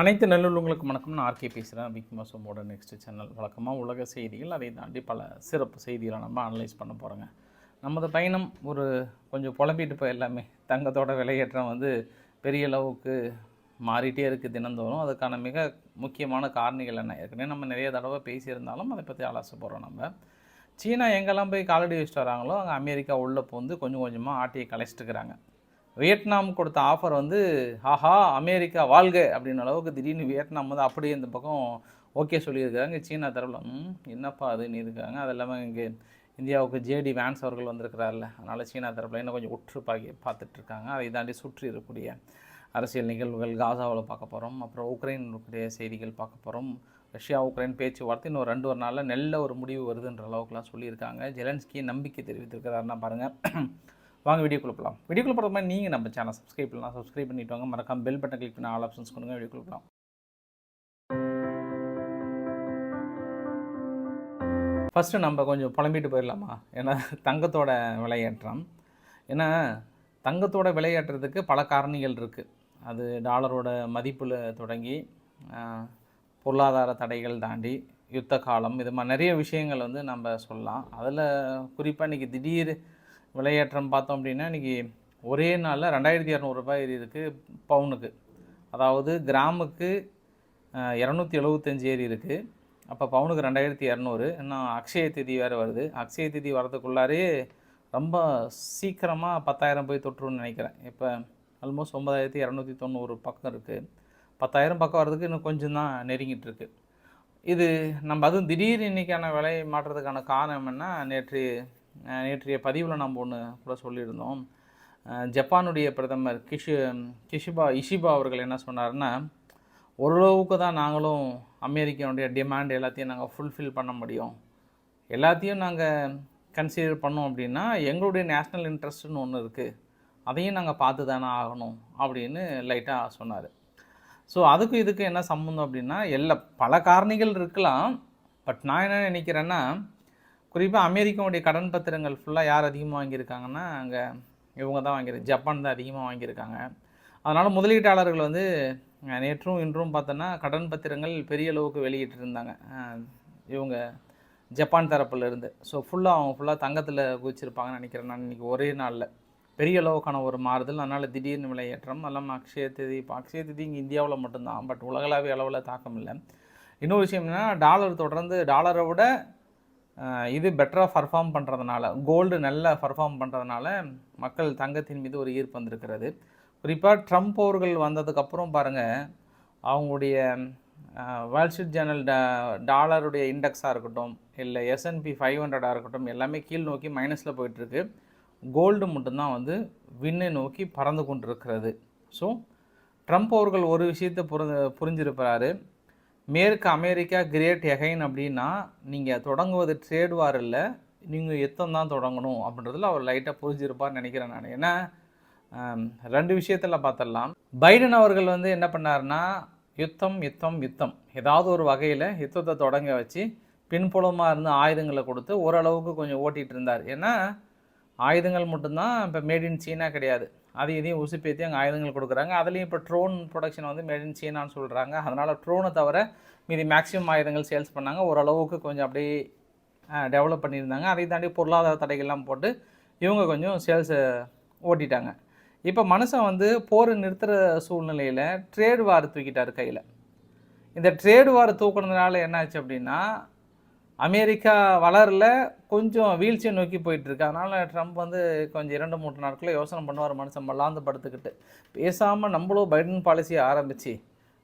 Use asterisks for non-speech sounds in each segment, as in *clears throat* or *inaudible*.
அனைத்து நல்லுள்ளவங்களுக்கு வணக்கம் நான் ஆர்கே பேசுகிறேன் பிக் மாசமோட நெக்ஸ்ட் சேனல் வழக்கமாக உலக செய்திகள் அதை தாண்டி பல சிறப்பு செய்திகளை நம்ம அனலைஸ் பண்ண போகிறோங்க நமது பயணம் ஒரு கொஞ்சம் புலம்பிட்டு போய் எல்லாமே தங்கத்தோட விலையேற்றம் வந்து பெரிய அளவுக்கு மாறிட்டே இருக்குது தினந்தோறும். அதுக்கான மிக முக்கியமான காரணிகள் என்ன? ஏற்கனவே நம்ம நிறைய தடவை பேசியிருந்தாலும் அதை பற்றி அலச போகிறோம் நம்ம. சீனா எங்கெல்லாம் போய் காலடி வச்சுட்டு வராங்களோ அங்கே அமெரிக்கா உள்ளே போந்து கொஞ்சம் கொஞ்சமாக ஆட்டியை கலைச்சிட்டுக்கிறாங்க வியட்நாம் கொடுத்த ஆஃபர் வந்து ஆஹா அமெரிக்கா வாழ்க அப்படின்ற அளவுக்கு திடீர்னு வியட்நாம் வந்து அப்படியே இந்த பக்கம் ஓகே சொல்லியிருக்காங்க சீனா தரப்பில் ம் என்னப்பா அதுன்னு இருக்காங்க. அது இல்லாமல் இங்கே இந்தியாவுக்கு ஜேடி வேன்ஸ் அவர்கள் வந்திருக்கிறார்ல. அதனால் சீனா தரப்பில் இன்னும் கொஞ்சம் உற்று பாக்கி பார்த்துட்ருக்காங்க அதை தாண்டி சுற்றி இருக்கக்கூடிய அரசியல் நிகழ்வுகள் காசாவில் பார்க்க போகிறோம் அப்புறம் உக்ரைன் இருக்கக்கூடிய செய்திகள் பார்க்க போகிறோம் ரஷ்யா உக்ரைன் பேச்சுவார்த்தை இன்னும் ரெண்டு ஒரு நாளில் நல்ல ஒரு முடிவு வருதுன்ற அளவுக்குலாம் சொல்லியிருக்காங்க. ஜெலன்ஸ்கி நம்பிக்கை தெரிவித்திருக்கிறாருன்னா பாருங்கள் வாங்க வீடியோ போகலாம் வீடியோ போகிற மாதிரி நீங்கள் நம்ம சேனல் சப்ஸ்கிரைப் பண்ணலாம் சப்ஸ்கிரைப் பண்ணிட்டு வாங்க. மறக்காம பெல் பட்டன் கிளிக் பண்ணி ஆல் ஆப்ஷன்ஸ் கொடுங்க. வீடியோக்குள்ள போகலாம் ஃபஸ்ட்டு நம்ம கொஞ்சம் புலம்பிட்டு போயிடலாமா? ஏன்னா தங்கத்தோட விலையேற்றம். ஏன்னா தங்கத்தோட விலையேற்றத்துக்கு பல காரணிகள் இருக்குது அது டாலரோட மதிப்பில் தொடங்கி பொருளாதார தடைகள் தாண்டி யுத்த காலம் இது மாதிரி நிறைய விஷயங்கள் வந்து நம்ம சொல்லலாம். அதில் குறிப்பாக இன்றைக்கி திடீர் விலையேற்றம் பார்த்தோம் அப்படின்னா இன்றைக்கி ஒரே நாளில் ரெண்டாயிரத்தி இரநூறுபா ஏறி இருக்குது பவுனுக்கு. அதாவது கிராமுக்கு இரநூத்தி எழுபத்தஞ்சி ஏறி இருக்குது அப்போ பவுனுக்கு ரெண்டாயிரத்தி இரநூறு. இன்னும் அக்ஷய திதி வேறு வருது. அக்ஷய திதி வரதுக்குள்ளாரே ரொம்ப சீக்கிரமாக பத்தாயிரம் போய் தொற்றுன்னு நினைக்கிறேன். இப்போ ஆல்மோஸ்ட் ஒன்பதாயிரத்தி இரநூத்தி தொண்ணூறு பக்கம் இருக்குது பத்தாயிரம் பக்கம் வர்றதுக்கு இன்னும் கொஞ்சம் தான் நெருங்கிட்டு இருக்கு. இது நம்ம அதுவும் திடீர் இன்னைக்கான விலை மாற்றத்துக்கான காரணம் என்ன நேற்று நேற்றைய பதிவில் நம்ம ஒன்று கூட சொல்லியிருந்தோம். ஜப்பானுடைய பிரதமர் கிஷு கிஷிபா இஷிபா அவர்கள் என்ன சொன்னார்னா ஓரளவுக்கு தான் நாங்களும் அமெரிக்காவுடைய டிமாண்ட் எல்லாத்தையும் நாங்கள் ஃபுல்ஃபில் பண்ண முடியும். எல்லாத்தையும் நாங்கள் கன்சிடர் பண்ணோம் அப்படின்னா எங்களுடைய நேஷ்னல் இன்ட்ரெஸ்ட்னு ஒன்று இருக்குது அதையும் நாங்கள் பார்த்து தானே ஆகணும் அப்படின்னு லைட்டாக சொன்னார். ஸோ அதுக்கும் இதுக்கும் என்ன சம்மந்தம் அப்படின்னா எல்லா பல காரணிகள் இருக்கலாம். பட் நான் என்ன நினைக்கிறேன்னா குறிப்பாக அமெரிக்காவுடைய கடன் பத்திரங்கள் ஃபுல்லாக யார் அதிகமாக வாங்கியிருக்காங்கன்னா அங்கே இவங்க தான் வாங்கியிருக்கு ஜப்பான் தான் அதிகமாக வாங்கியிருக்காங்க. அதனால் முதலீட்டாளர்கள் வந்து நேற்றும் இன்றும் பார்த்தோன்னா கடன் பத்திரங்கள் பெரிய அளவுக்கு வெளியிட்டு இருந்தாங்க இவங்க ஜப்பான் தரப்புலேருந்து ஸோ ஃபுல்லாக அவங்க ஃபுல்லாக தங்கத்தில் குதிச்சிருப்பாங்கன்னு நினைக்கிறேன் நான் இன்றைக்கி ஒரே நாளில். பெரிய அளவுக்கான ஒரு மாறுதல். அதனால் திடீர்னு விலையேற்றம் அதெல்லாம் அக்ஷய திதி இப்போ அக்ஷய திதி இங்கே இந்தியாவில் மட்டும்தான். பட் உலகளாவிய அளவில் தாக்கம் இல்லை. இன்னொரு விஷயம் என்னென்னா டாலர் தொடர்ந்து டாலரை விட இது பெட்டராக பர்ஃபார்ம் பண்ணுறதுனால கோல்டு நல்லா பர்ஃபார்ம் பண்ணுறதுனால மக்கள் தங்கத்தின் மீது ஒரு ஈர்ப்பு வந்திருக்கிறது. குறிப்பாக ட்ரம்ப் அவர்கள் வந்ததுக்கப்புறம் பாருங்கள் அவங்களுடைய வேர்ல்ட் ஜேர்னல் ட டாலருடைய இண்டெக்ஸாக இருக்கட்டும் இல்லை எஸ்என்பி ஃபைவ் ஹண்ட்ரடாக இருக்கட்டும் எல்லாமே கீழ் நோக்கி மைனஸில் போயிட்டுருக்கு. கோல்டு மட்டும்தான் வந்து விண்ணை நோக்கி பறந்து கொண்டிருக்கிறது. ஸோ ட்ரம்ப் அவர்கள் ஒரு விஷயத்தை புரி புரிஞ்சிருப்பாரு மேற்கு அமெரிக்கா கிரேட் எகைன் அப்படின்னா நீங்கள் தொடங்குவது ட்ரேட் வார் இல்லை நீங்கள் யுத்தம் தான் தொடங்கணும் அப்படின்றதுல அவர் லைட்டாக புரிஞ்சிருப்பார்னு நினைக்கிறேன் நான். ஏன்னா ரெண்டு விஷயத்தில் பார்த்துடலாம் பைடன் அவர்கள் வந்து என்ன பண்ணாருன்னா யுத்தம் யுத்தம் யுத்தம். ஏதாவது ஒரு வகையில் யுத்தத்தை தொடங்க வச்சு பின்புலமாக இருந்து ஆயுதங்களை கொடுத்து ஓரளவுக்கு கொஞ்சம் ஓட்டிகிட்டு இருந்தார். ஏன்னா ஆயுதங்கள் மட்டும்தான் இப்போ மேட் இன் சீனா கிடையாது. அது இதையும் உசுப்பேற்றி அங்கே ஆயுதங்கள் கொடுக்குறாங்க. அதுலேயும் இப்போ ட்ரோன் ப்ரொடக்ஷன் வந்து மேட் இன் சீனான்னு சொல்கிறாங்க அதனால் ட்ரோனை தவிர மீதி மேக்ஸிமம் ஆயுதங்கள் சேல்ஸ் பண்ணாங்க. ஓரளவுக்கு கொஞ்சம் அப்படியே டெவலப் பண்ணியிருந்தாங்க. அதை தாண்டி பொருளாதார தடைகள்லாம் போட்டு இவங்க கொஞ்சம் சேல்ஸை ஓட்டிட்டாங்க. இப்போ மனுஷன் வந்து போர் நிறுத்துகிற சூழ்நிலையில் ட்ரேடு வார் தூக்கிட்டார் கையில். இந்த ட்ரேடு வார் தூக்குனதுனால என்னாச்சு அப்படின்னா அமெரிக்கா வளரல கொஞ்சம் வீழ்ச்சியை நோக்கி போயிட்டு இருக்கு அதனால ட்ரம்ப் வந்து கொஞ்சம் இரண்டு மூன்று நாட்களில் யோசனை பண்ணுவார் மனுஷன் மல்லாந்து படுத்துக்கிட்டு. பேசாமல் நம்மளும் பைடன் பாலிசியை ஆரம்பித்து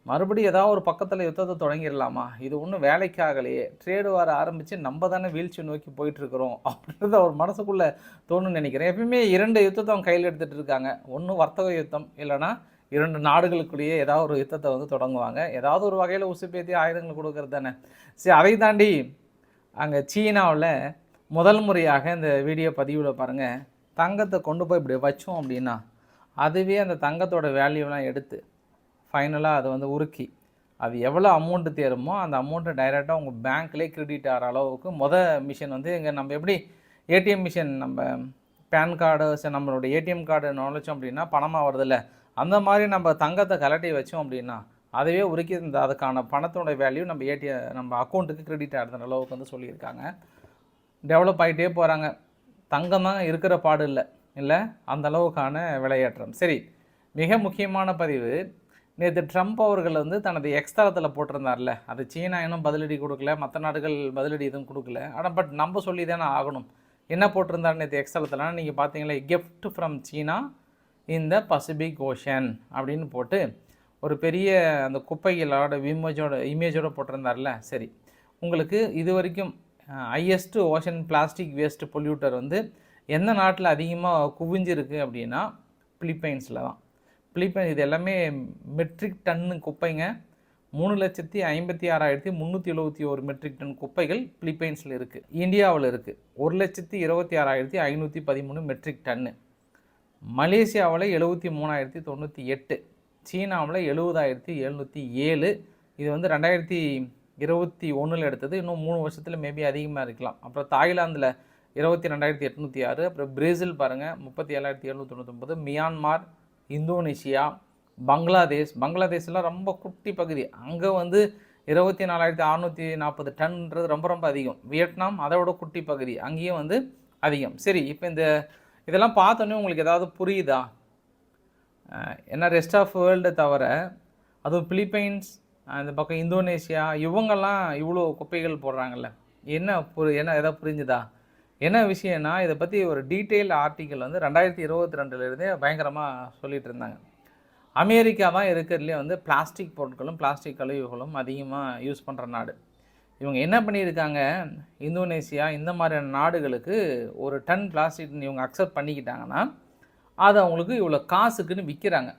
மறுபடியும் ஏதாவது ஒரு பக்கத்தில் யுத்தத்தை தொடங்கிடலாமா? இது ஒன்றும் வேலைக்கு ஆகலையே. ட்ரேடு வார ஆரம்பித்து நம்ம தானே வீழ்ச்சி நோக்கி போயிட்டுருக்குறோம். அப்படின்றத அவர் மனசுக்குள்ளே தோணுன்னு நினைக்கிறேன். எப்பயுமே இரண்டு யுத்தத்தை அவங்க கையில் எடுத்துகிட்டு இருக்காங்க. ஒன்று வர்த்தக யுத்தம் இல்லைன்னா இரண்டு நாடுகளுக்குள்ளேயே ஏதாவது ஒரு யுத்தத்தை வந்து தொடங்குவாங்க. ஏதாவது ஒரு வகையில் உசுப்பேத்தி ஆயுதங்கள் கொடுக்கறது தானே. சரி அதை தாண்டி அங்கே சீனாவில் முதல் முறையாக இந்த வீடியோ பதிவில் பாருங்கள் தங்கத்தை கொண்டு போய் இப்படி வச்சோம் அப்படின்னா அதுவே அந்த தங்கத்தோட வேல்யூலாம் எடுத்து ஃபைனலாக அதை வந்து உருக்கி அது எவ்வளோ அமௌண்ட்டு தேருமோ அந்த அமௌண்ட்டை டைரெக்டாக உங்கள் பேங்க்லேயே கிரெடிட் ஆகிற அளவுக்கு மொதல் மிஷின் வந்து இங்கே நம்ம எப்படி ஏடிஎம் மிஷின் நம்ம பேன் கார்டு நம்மளோட ஏடிஎம் கார்டு நுழைச்சோம் அப்படின்னா பணமாக வருதில்ல. அந்த மாதிரி நம்ம தங்கத்தை கலட்டி வச்சோம் அப்படின்னா அதுவே உருக்கி இந்த அதுக்கான பணத்தோட வேல்யூ நம்ம ஏடிஎ நம்ம அக்கௌண்ட்டுக்கு கிரெடிட் ஆகிற அளவுக்கு வந்து சொல்லியிருக்காங்க. டெவலப் ஆகிட்டே போகிறாங்க தங்கம் தான் இருக்கிற பாடு இல்லை. இல்லை அந்த அளவுக்கான விளையாட்டுறோம் சரி மிக முக்கியமான பதிவு நேற்று ட்ரம்ப் அவர்கள் வந்து தனது எக்ஸ்தலத்தில் போட்டிருந்தார்ல அது சீனா இன்னும் பதிலடி கொடுக்கல மற்ற நாடுகள் பதிலடி எதுவும் கொடுக்கல. ஆனால் பட் நம்ம சொல்லி தானே ஆகணும். என்ன போட்டிருந்தார் நேற்று எக்ஸ்தலத்தில் நீங்கள் பார்த்தீங்களா கிஃப்ட் ஃப்ரம் சீனா இந்த பசிபிக் ஓஷன் அப்படின்னு போட்டு ஒரு பெரிய அந்த குப்பைகளோட இமேஜோட இமேஜோட போட்டிருந்தார்ல? சரி. உங்களுக்கு இது வரைக்கும் highest ocean plastic waste polluter வந்து எந்த நாட்டில் அதிகமாக குவிஞ்சிருக்கு அப்படின்னா பிலிப்பைன்ஸில் தான் பிலிப்பைன்ஸ் இது எல்லாமே மெட்ரிக் டன்னு குப்பைங்க. மூணு லட்சத்தி ஐம்பத்தி ஆறாயிரத்தி முந்நூற்றி எழுபத்தி ஒரு மெட்ரிக் டன் குப்பைகள் பிலிப்பைன்ஸில் இருக்குது இந்தியாவில் இருக்குது ஒரு லட்சத்தி இருபத்தி ஆறாயிரத்தி ஐநூற்றி பதிமூணு மெட்ரிக் டன்னு மலேசியாவில் எழுபத்தி மூணாயிரத்தி தொண்ணூற்றி எட்டு. சீனாவில் எழுபதாயிரத்தி எழுநூற்றி ஏழு. இது வந்து ரெண்டாயிரத்தி இருபத்தி ஒன்றில் எடுத்தது. இன்னும் மூணு வருஷத்தில் மேபி அதிகமாக இருக்கலாம். அப்புறம் தாய்லாந்தில் இருபத்தி ரெண்டாயிரத்தி எட்நூற்றி ஆறு. அப்புறம் பிரேசில் பாருங்கள் முப்பத்தி ஏழாயிரத்தி எழுநூற்றி தொண்ணூத்தொம்பது மியான்மார் இந்தோனேஷியா பங்களாதேஷ். பங்களாதேஷ்லாம் ரொம்ப குட்டி பகுதி. அங்கே வந்து இருபத்தி நாலாயிரத்தி அறநூற்றி நாற்பது டன்ன்றது ரொம்ப ரொம்ப அதிகம். வியட்நாம் அதை விட குட்டி பகுதி. அங்கேயும் வந்து அதிகம். சரி இப்போ இந்த இதெல்லாம் பார்த்தோன்னே உங்களுக்கு ஏதாவது புரியுதா? ஏன்னா ரெஸ்ட் ஆஃப் வேர்ல்டு தவிர அதுவும் பிலிப்பைன்ஸ் அந்த பக்கம் இந்தோனேஷியா இவங்கெல்லாம் இவ்வளோ குப்பைகள் போடுறாங்கல்ல. என்ன புரி என்ன எதாவது புரிஞ்சுதா? என்ன விஷயம்னா இதை பற்றி ஒரு டீட்டெயில் ஆர்டிக்கல் வந்து ரெண்டாயிரத்தி இருபத்தி ரெண்டுலேருந்தே பயங்கரமாக சொல்லிகிட்டு இருந்தாங்க. அமெரிக்கா தான் இருக்கிறதுலே வந்து பிளாஸ்டிக் பொருட்களும் பிளாஸ்டிக் கழிவுகளும் அதிகமாக யூஸ் பண்ணுற நாடு. இவங்க என்ன பண்ணியிருக்காங்க? இந்தோனேஷியா இந்த மாதிரியான நாடுகளுக்கு ஒரு டன் பிளாஸ்டிக் இவங்க அக்செப்ட் பண்ணிக்கிட்டாங்கன்னா அதை அவங்களுக்கு இவ்வளோ காசுக்குன்னு விற்கிறாங்க.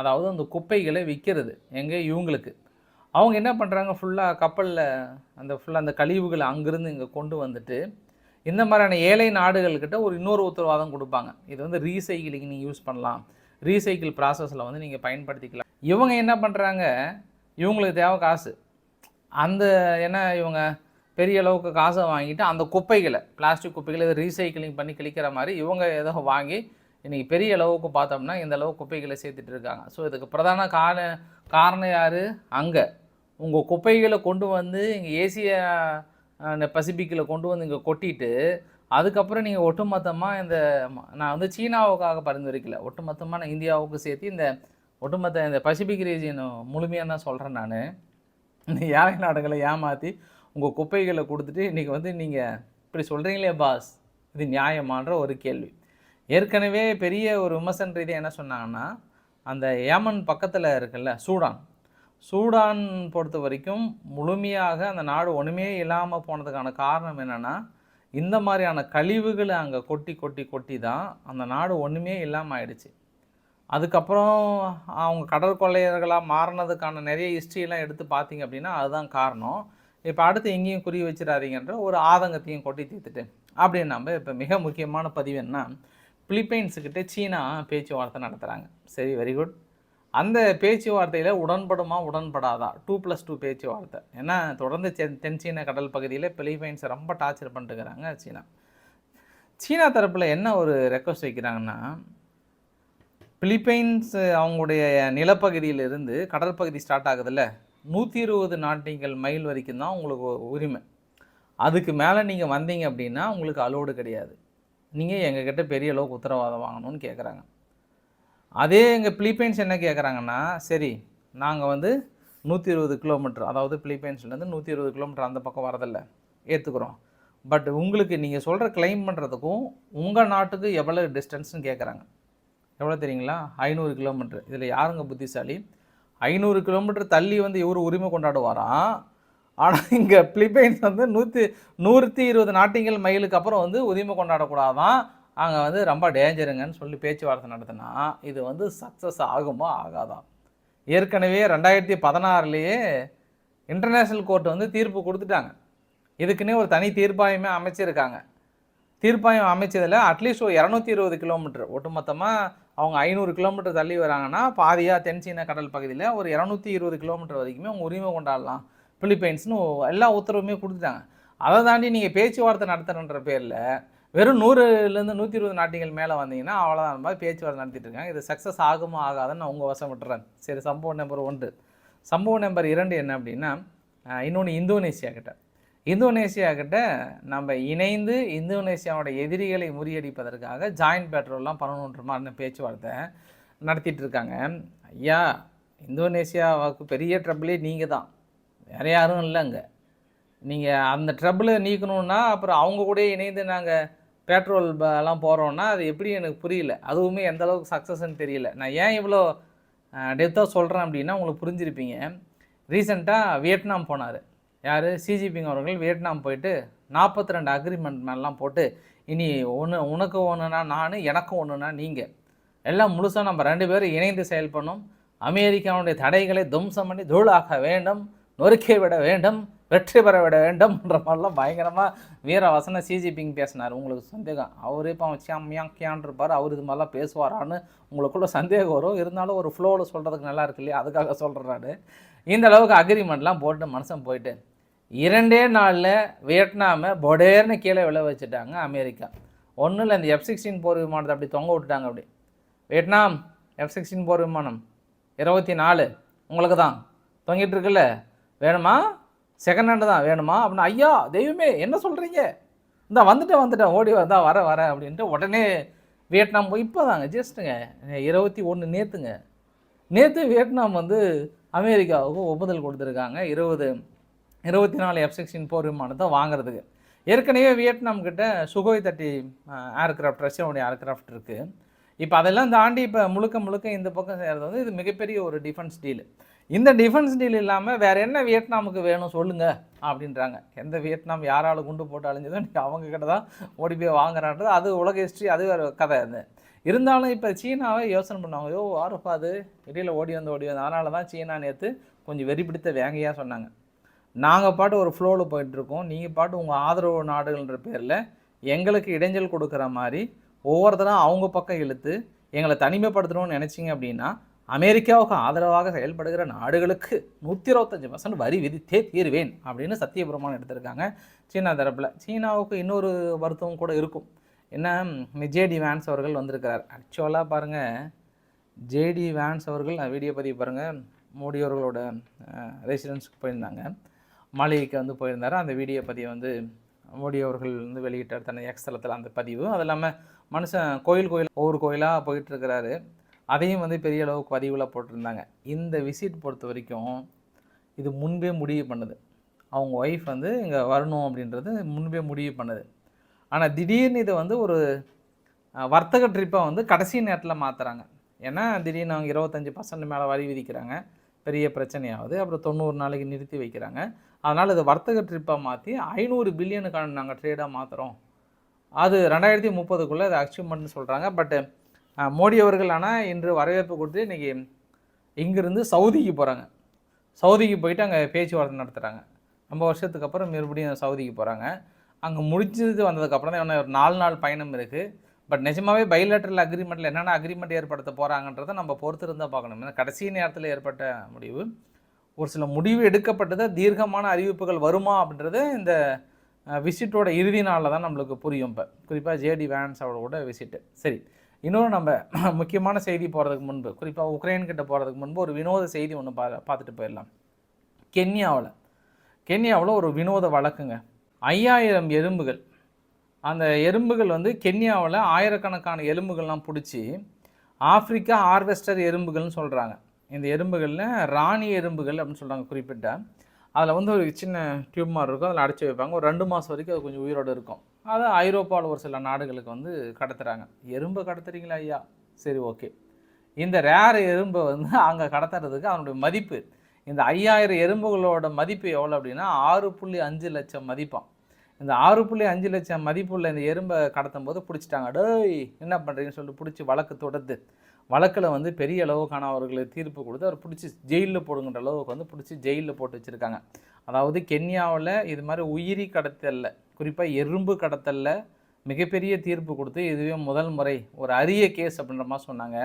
அதாவது அந்த குப்பைகளை விற்கிறது எங்கே? இவங்களுக்கு. அவங்க என்ன பண்ணுறாங்க? ஃபுல்லாக கப்பலில் அந்த ஃபுல்லாக அந்த கழிவுகளை அங்கேருந்து இங்கே கொண்டு வந்துட்டு இந்த மாதிரியான ஏழை நாடுகள்கிட்ட ஒரு இன்னொரு உத்தரவாதம் கொடுப்பாங்க. இது வந்து ரீசைக்கிளிங் நீங்கள் யூஸ் பண்ணலாம். ரீசைக்கிள் ப்ராசஸில் வந்து நீங்கள் பயன்படுத்திக்கலாம். இவங்க என்ன பண்ணுறாங்க? இவங்களுக்கு தேவை காசு. அந்த என்ன இவங்க பெரிய அளவுக்கு காசை வாங்கிட்டு அந்த குப்பைகளை பிளாஸ்டிக் குப்பைகளை ரீசைக்கிளிங் பண்ணி கிழிக்கிற மாதிரி இவங்க ஏதோ வாங்கி இன்றைக்கி பெரிய அளவுக்கு பார்த்தோம்னா இந்த அளவு குப்பைகளை சேர்த்துட்டு இருக்காங்க. ஸோ இதுக்கு பிரதான கார காரணம் யார்? அங்கே. உங்கள் குப்பைகளை கொண்டு வந்து இங்கே ஏசிய பசிபிக்கில் கொண்டு வந்து இங்கே கொட்டிட்டு அதுக்கப்புறம் நீங்கள் ஒட்டுமொத்தமாக இந்த நான் வந்து சீனாவுக்காக பரிந்துரைக்கல. ஒட்டுமொத்தமாக நான் இந்தியாவுக்கு சேர்த்து இந்த ஒட்டுமொத்த இந்த பசிபிக் ரீஜியன் முழுமையாக தான் சொல்கிறேன் நான். இந்த ஏழை நாடுகளை ஏமாற்றி உங்கள் குப்பைகளை கொடுத்துட்டு இன்றைக்கி வந்து நீங்கள் இப்படி சொல்கிறீங்களே பாஸ்? இது நியாயமான்ற ஒரு கேள்வி. ஏற்கனவே பெரிய ஒரு விமர்சன ரீதியாக என்ன சொன்னாங்கன்னா அந்த ஏமன் பக்கத்தில் இருக்குல்ல சூடான். சூடான் பொறுத்த வரைக்கும் முழுமையாக அந்த நாடு ஒன்றுமே இல்லாமல் போனதுக்கான காரணம் என்னென்னா இந்த மாதிரியான கழிவுகளை அங்கே கொட்டி கொட்டி கொட்டி தான் அந்த நாடு ஒன்றுமே இல்லாமல் ஆயிடுச்சு. அதுக்கப்புறம் அவங்க கடற்கொள்ளையர்களாக மாறினதுக்கான நிறைய ஹிஸ்ட்ரியெலாம் எடுத்து பார்த்தீங்க அப்படின்னா அதுதான் காரணம். இப்போ அடுத்து எங்கேயும் குறி வச்சிடாதீங்கன்ற ஒரு ஆதங்கத்தையும் கொட்டி தீர்த்துட்டு அப்படின்னு நம்ம இப்போ மிக முக்கியமான பதிவு என்ன பிலிப்பைன்ஸுக்கிட்ட சீனா பேச்சுவார்த்தை நடத்துகிறாங்க சரி வெரி குட் அந்த பேச்சுவார்த்தையில் உடன்படுமா உடன்படாதா? டூ ப்ளஸ் டூ பேச்சுவார்த்தை. ஏன்னா தொடர்ந்து தென் தென் சீன கடல் பகுதியில் பிலிப்பைன்ஸை ரொம்ப டார்ச்சர் பண்ணிட்டுக்கிறாங்க சீனா. சீனா தரப்பில் என்ன ஒரு ரெக்வஸ்ட் வைக்கிறாங்கன்னா பிலிப்பைன்ஸ் அவங்களுடைய நிலப்பகுதியிலிருந்து கடற்பகுதி ஸ்டார்ட் ஆகுதுல்ல நூற்றி இருபது நாட்டிகள் மைல் வரைக்கும் தான் உங்களுக்கு உரிமை. அதுக்கு மேலே நீங்கள் வந்தீங்க அப்படின்னா உங்களுக்கு அலோடு கிடையாது. நீங்கள் எங்ககிட்ட பெரிய அளவுக்கு உத்தரவாதம் வாங்கணும்னு கேட்குறாங்க அதே எங்கள் பிலிப்பைன்ஸ் என்ன கேட்குறாங்கன்னா சரி நாங்கள் வந்து நூற்றி இருபது கிலோமீட்டர் அதாவது பிலிப்பைன்ஸ்லேருந்து நூற்றி இருபது கிலோமீட்டர் அந்த பக்கம் வரதில்லை ஏற்றுக்குறோம் பட் உங்களுக்கு நீங்கள் சொல்கிற கிளைம் பண்ணுறதுக்கும் உங்கள் நாட்டுக்கு எவ்வளோ டிஸ்டன்ஸ்னு கேட்குறாங்க எவ்வளோ தெரியுங்களா? ஐநூறு கிலோமீட்டர் இதில் யாருங்க புத்திசாலி? ஐநூறு கிலோமீட்டர் தள்ளி வந்து இவர் உரிமை கொண்டாடுவாராம் ஆனால் இங்கே பிலிப்பைன்ஸ் வந்து நூற்றி நூற்றி இருபது நாட்டிங்கள் மைலுக்கு அப்புறம் வந்து உரிமை கொண்டாடக்கூடாதான். அங்கே வந்து ரொம்ப டேஞ்சருங்கன்னு சொல்லி பேச்சுவார்த்தை நடத்தினா இது வந்து சக்ஸஸ் ஆகுமா? ஆகாதா? ஏற்கனவே ரெண்டாயிரத்தி பதினாறுலேயே இன்டர்நேஷ்னல் கோர்ட் வந்து தீர்ப்பு கொடுத்துட்டாங்க. இதுக்குன்னே ஒரு தனி தீர்ப்பாயமே அமைச்சிருக்காங்க. தீர்ப்பாயம் அமைச்சதில் அட்லீஸ்ட் ஒரு இரநூத்தி இருபது கிலோமீட்டர். ஒட்டுமொத்தமாக அவங்க ஐநூறு கிலோமீட்டர் தள்ளி வராங்கன்னா பாதியாக தென்சீன கடல் பகுதியில் ஒரு இரநூத்தி இருபது கிலோமீட்டர் வரைக்குமே அவங்க உரிமை கொண்டாடலாம். பிலிப்பைன்ஸ்னு எல்லா உத்தரவுமே கொடுத்துட்டாங்க. அதை தாண்டி நீங்கள் பேச்சுவார்த்தை நடத்துகிறன்ற பேரில் வெறும் நூறுலேருந்து நூற்றி இருபது நாட்டிகள் மேலே வந்தீங்கன்னா அவ்வளோதான் மாதிரி பேச்சுவார்த்தை நடத்திட்டு இருக்காங்க. இது சக்ஸஸ் ஆகுமா ஆகாதுன்னு நான் உங்கள் வசம் விட்டுறேன் சரி சம்பவம் நம்பர் ஒன்று. சம்பவம் நம்பர் இரண்டு என்ன அப்படின்னா இன்னொன்று இந்தோனேஷியா கிட்ட. இந்தோனேஷியா கிட்ட நம்ம இணைந்து இந்தோனேஷியாவோட எதிரிகளை முறியடிப்பதற்காக ஜாயின்ட் பெட்ரோல்லாம் பண்ணணுன்ற மாதிரி பேச்சுவார்த்தை நடத்திட்டு இருக்காங்க. ஐயா இந்தோனேஷியாவுக்கு பெரிய ட்ரபிளே நீங்கள் தான் வேறு யாரும் இல்லைங்க. நீங்கள் அந்த ட்ரபிளை நீக்கணும்னா அப்புறம் அவங்க கூட இணைந்து நாங்கள் பெட்ரோல் எல்லாம் போகிறோன்னா அது எப்படி எனக்கு புரியல. அதுவுமே எந்த அளவுக்கு சக்ஸஸ்ன்னு தெரியல. நான் ஏன் இவ்வளோ டெப்த்தாக சொல்கிறேன் அப்படின்னா உங்களுக்கு புரிஞ்சிருப்பீங்க. ரீசெண்டாக வியட்நாம் போனார். யார்? சிஜிபிங் அவர்கள் வியட்நாம் போயிட்டு நாற்பத்தி ரெண்டு அக்ரிமெண்ட் மேலாம் போட்டு இனி ஒன்று உனக்கு ஒன்றுனா நான் எனக்கும் ஒன்றுனா நீங்கள் எல்லாம் முழுசாக நம்ம ரெண்டு பேரும் இணைந்து செயல்படணும். அமெரிக்காவுடைய தடைகளை துவம்சம் பண்ணி தூளாக்க வேண்டும். நொறுக்கி விட வேண்டும் வெற்றி பெற விட வேண்டும் என்ற மாதிரிலாம் பயங்கரமாக வீர சிஜிபிங் பேசினார். உங்களுக்கு சந்தேகம்? அவர் இப்போ அவன் சியாமியாக்கியான் இருப்பார். அவர் இது மாதிரிலாம் பேசுவாரான்னு உங்களுக்குள்ள சந்தேகம் வரும். இருந்தாலும் ஒரு ஃப்ளோவில் சொல்கிறதுக்கு நல்லா இருக்கு இல்லையா? அதுக்காக சொல்கிறாரு இந்த அளவுக்கு அக்ரிமெண்ட்லாம் போட்டு மனுஷன் போயிட்டு இரண்டே நாளில் வியட்நாமை பொடேர்னு கீழே விழ வச்சுட்டாங்க அமெரிக்கா. ஒன்றும் இல்லை இந்த எஃப் சிக்ஸ்டீன் போர் விமானத்தை அப்படி தொங்க விட்டுட்டாங்க அப்படி. வியட்நாம் எஃப் சிக்ஸ்டீன் போர் விமானம் இருபத்தி நாலு. உங்களுக்கு தான் தொங்கிட்டு இருக்குல்ல? வேணுமா? செகண்ட் ஹேண்டு தான் வேணுமா? அப்படின்னா ஐயா தெய்வமே என்ன சொல்கிறீங்க இந்த வந்துட்டேன் வந்துட்டேன். ஓடி வந்தா வர வர அப்படின்ட்டு உடனே வியட்நாம் போய் இப்போ தாங்க ஜஸ்ட்டுங்க இருபத்தி ஒன்று நேற்றுங்க நேற்று வியட்நாம் வந்து அமெரிக்காவுக்கும் ஒப்புதல் கொடுத்துருக்காங்க. இருபது இருபத்தி நாலு எஃப் சிக்ஸ்டின் போர் விமானத்தை வாங்குறதுக்கு. ஏற்கனவே வியட்நாம் கிட்ட சுகோய் தட்டி ஏர்கிராஃப்ட் ரஷ்யாவுடைய ஏர்கிராஃப்ட் இருக்குது இப்போ அதெல்லாம் தாண்டி இப்போ முழுக்க முழுக்க இந்த பக்கம் செய்கிறது வந்து இது மிகப்பெரிய ஒரு டிஃபென்ஸ் டீல் இந்த டிஃபென்ஸ் டீல் இல்லாமல் வேறு என்ன வியட்நாமுக்கு வேணும் சொல்லுங்கள் அப்படின்றாங்க. எந்த வியட்நாம் யாரால் குண்டு போட்டு அழிஞ்சதோ நீங்கள் அவங்க கிட்ட தான் ஓடி போய் வாங்குறான்றது. அது உலக ஹிஸ்ட்ரி அது வேறு கதை அது. இருந்தாலும் இப்போ சீனாவை யோசனை பண்ணுவாங்க யோ ஆருப்பா அது. இடையில் ஓடி வந்து ஓடி வந்து. அதனால தான் சீனா நேற்று கொஞ்சம் வெறி பிடித்த வேங்கையாக சொன்னாங்க. நாங்கள் பாட்டு ஒரு ஃப்ளோவில் போயிட்டுருக்கோம் நீங்கள் பாட்டு உங்கள் ஆதரவு நாடுகள்ன்ற பேரில் எங்களுக்கு இடைஞ்சல் கொடுக்குற மாதிரி ஒவ்வொருத்தரும் அவங்க பக்கம் இழுத்து எங்களை தனிமைப்படுத்தணும்னு நினச்சிங்க அப்படின்னா அமெரிக்காவுக்கு ஆதரவாக செயல்படுகிற நாடுகளுக்கு நூற்றி இருபத்தஞ்சி பர்சன்ட் வரி விதித்தே தீர்வேன் அப்படின்னு சத்தியபிரமாணம் எடுத்திருக்காங்க. சீனா தரப்பில். சீனாவுக்கு இன்னொரு வருத்தமும் கூட இருக்கும். என்ன ஜேடி வேன்ஸ் அவர்கள் வந்திருக்கிறார். ஆக்சுவலாக பாருங்கள் ஜேடி வேன்ஸ் அவர்கள் நான் வீடியோ பதிவு பாருங்கள் மோடி அவர்களோட ரெசிடென்ஸுக்கு போயிருந்தாங்க. மாளிகைக்கு வந்து போயிருந்தார். அந்த வீடியோ பதிவை வந்து மோடி அவர்கள் வந்து வெளியிட்டார் தன்னை எக்ஸ் தளத்தில் அந்த பதிவு. அது இல்லாமல் மனுஷன் கோயில் கோயில் ஒவ்வொரு கோயிலாக போயிட்டுருக்கிறாரு. அதையும் வந்து பெரிய அளவுக்கு பதிவில் போட்டிருந்தாங்க. இந்த விசிட் பொறுத்த வரைக்கும் இது முன்பே முடிவு பண்ணுது. அவங்க ஒய்ஃப் வந்து இங்கே வரணும் அப்படின்றது முன்பே முடிவு பண்ணுது. ஆனால் திடீர்னு இதை வந்து ஒரு வர்த்தக ட்ரிப்பை வந்து கடைசி நேரத்தில் மாற்றுறாங்க ஏன்னா திடீர்னு அவங்க இருபத்தஞ்சி பர்சன்ட் மேலே வரி விதிக்கிறாங்க. பெரிய பிரச்சனையாகுது. அப்புறம் தொண்ணூறு நாளைக்கு நிறுத்தி வைக்கிறாங்க. அதனால் இது வர்த்தக ட்ரிப்பாக மாற்றி ஐநூறு பில்லியனுக்கான நாங்கள் ட்ரேடாக மாற்றுறோம் அது ரெண்டாயிரத்தி முப்பதுக்குள்ளே அது அச்சீவ்மெண்ட்னு சொல்கிறாங்க பட்டு மோடி அவர்கள் ஆனால் இன்று வரவேற்பு கொடுத்து இன்றைக்கி இங்கேருந்து சவுதிக்கு போகிறாங்க சவுதிக்கு போயிட்டு அங்கே பேச்சுவார்த்தை நடத்துகிறாங்க ரொம்ப வருஷத்துக்கு அப்புறம் மறுபடியும் சவுதிக்கு போகிறாங்க அங்கே முடிச்சது வந்ததுக்கப்புறம் தான் என்ன ஒரு நாலு நாள் பயணம் இருக்குது பட் நிஜமாகவே பைலேட்டரல் அக்ரிமெண்ட்டில் என்னென்ன அக்ரிமெண்ட் ஏற்படுத்த போகிறாங்கன்றதை நம்ம பொறுத்திருந்தால் பார்க்கணும். ஏன்னா கடைசி நேரத்தில் ஏற்பட்ட முடிவு. ஒரு சில முடிவு எடுக்கப்பட்டது தீர்க்கமான அறிவிப்புகள் வருமா அப்படின்றது இந்த விசிட்டோட இறுதி நாளில் தான் நம்மளுக்கு புரியும் இப்போ. குறிப்பாக ஜேடி வேன்ஸ் அவரோட விசிட்டு. சரி இன்னொரு நம்ம *clears throat* முக்கியமான செய்தி போகிறதுக்கு முன்பு குறிப்பாக உக்ரைன் கிட்ட போகிறதுக்கு முன்பு ஒரு வினோத செய்தி ஒன்று பா பார்த்துட்டு போயிடலாம். கென்யாவில் கென்யாவில் ஒரு வினோத வழக்குங்க. ஐயாயிரம் எறும்புகள். அந்த எறும்புகள் வந்து கென்யாவில் ஆயிரக்கணக்கான எலும்புகள்லாம் பிடிச்சி ஆப்பிரிக்கா ஹார்வெஸ்டர் எறும்புகள்னு சொல்கிறாங்க இந்த எறும்புகளில் ராணி எறும்புகள் அப்படின்னு சொல்கிறாங்க குறிப்பிட்ட. அதில் வந்து ஒரு சின்ன டியூப் மாதிரி இருக்கும். அதில் அடைச்சி வைப்பாங்க. ஒரு ரெண்டு மாதம் வரைக்கும் அது கொஞ்சம் உயிரோடு இருக்கும். அதை ஐரோப்பாவில் ஒரு சில நாடுகளுக்கு வந்து கடத்துகிறாங்க எறும்பை கடத்துறீங்களா ஐயா? சரி ஓகே. இந்த ரேர் எறும்பை வந்து அங்கே கடத்துறதுக்கு அவனுடைய மதிப்பு இந்த ஐயாயிரம் எறும்புகளோட மதிப்பு எவ்வளோ அப்படின்னா ஆறு புள்ளி அஞ்சு லட்சம் மதிப்பான் இந்த ஆறு புள்ளி அஞ்சு லட்சம் மதிப்புள்ள இந்த எறும்பை கடத்தும் போது பிடிச்சிட்டாங்க. டேய் என்ன பண்ணுறீங்கன்னு சொல்லிட்டு பிடிச்சி வழக்கு தொடர்ந்து வழக்கில் வந்து பெரிய அளவுக்கான அவர்களை தீர்ப்பு கொடுத்து அவர் பிடிச்சி ஜெயிலில் போடுங்கிற அளவுக்கு வந்து பிடிச்சி ஜெயிலில் போட்டு வச்சுருக்காங்க. அதாவது கென்யாவில் இது மாதிரி உயிரி கடத்தலில் குறிப்பாக எறும்பு கடத்தலில் மிகப்பெரிய தீர்ப்பு கொடுத்து இதுவே முதல் முறை ஒரு அரிய கேஸ் அப்படின்ற மாதிரி சொன்னாங்க.